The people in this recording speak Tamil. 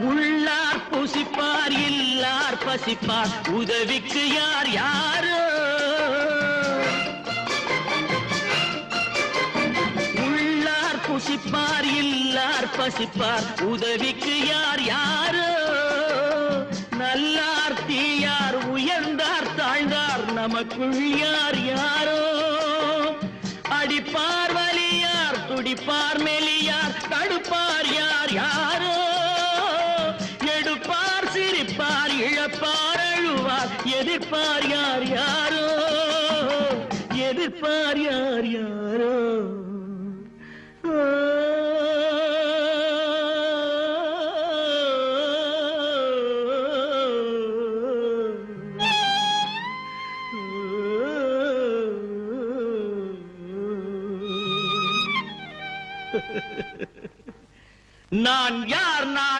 உள்ளார் புசிப்பார் இல்லார் பசிப்பார். உதவிக்கு யார் யாரோ? உள்ளார் புசிப்பார் இல்லார் பசிப்பார். உதவிக்கு யார் யாரோ? நல்லார் தீயார் உயர்ந்தார் தாழ்ந்தார். நமக்குள் யார் யாரோ? அடிப்பார் வலியார் துடிப்பார் மெலியார். தடுப்பார் எதிர்ப்பார் யார் யாரோ? எதிர்ப்பார் யார் யாரோ? நான் யார் நான்